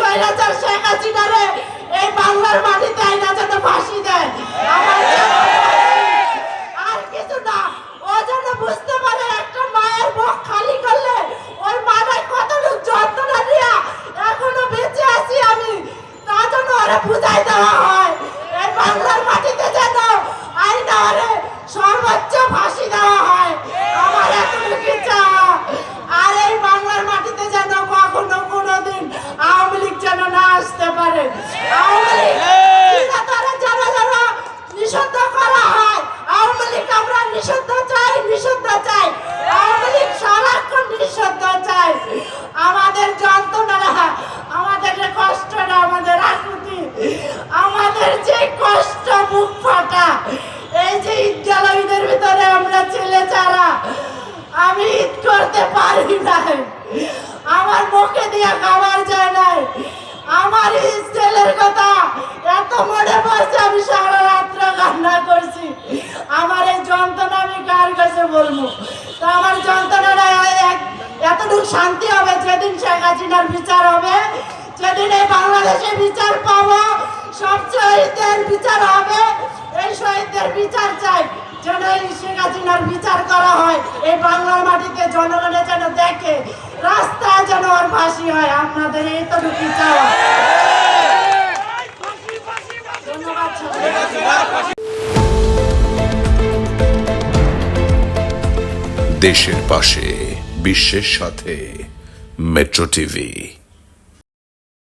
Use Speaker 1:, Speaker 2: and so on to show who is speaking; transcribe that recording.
Speaker 1: স্বৈরাচার শেখ হাসিনারে এই বাংলার মাটিতে আইনা যেন ফাঁসি এখনও বেঁচে আছি আমি, তা যেন ওরা বুঝাই হয়। এই বাংলার মাটিতে যেন আইনা ওরে সর্বোচ্চ ফাঁসি দেওয়া হয় আমার এতটুকু চাওয়া আর এই বাংলার মাটিতে যেন কখনো কোনোদিন আওয়ামী লীগ যেন না যারা যারা নিষিদ্ধ করা হয় আওয়ামী লীগ আমরা নিষিদ্ধ চাই নিষিদ্ধ চাই। আওয়ামী লীগ সারাক্ষণ নিষিদ্ধ চাই। আমাদের যন্ত্রণা আমাদের কষ্টটা আমাদের আকুতি আমাদের যে কষ্ট বুক ফাটা এই যে ঈদ গেল ঈদের ভিতরে আমরা ছেলে ছাড়া আমি ঈদ করতে পারি নাই। আমার মুখে দিয়ে খাবার যায় নাই আমার এই ছেলের কথা এত মনে পড়ছে আমি সারা রাত্র কান্না করছি আমার এই যন্ত্রণা আমি কার কাছে বলব তো আমার যন্ত্রণাটা এক- এতটুকু শান্তি হবে যেদিন শেখ হাসিনার বিচার হবে। যেদিন এই বাংলাদেশে বিচার পাবো, সব শহীদদের বিচার হবে। এই শহীদদের বিচার চাই যেন এই শেখ হাসিনার বিচার করা হয়। এই বাংলার মাটিতে জনগণের যেন দেখে রাস্তায় যেন ওর ফাঁসি হয়। আপনাদের চাওয়া ধন্যবাদ সবাইকে।
Speaker 2: দেশের পাশে, বিশ্বের সাথে। Metro TV.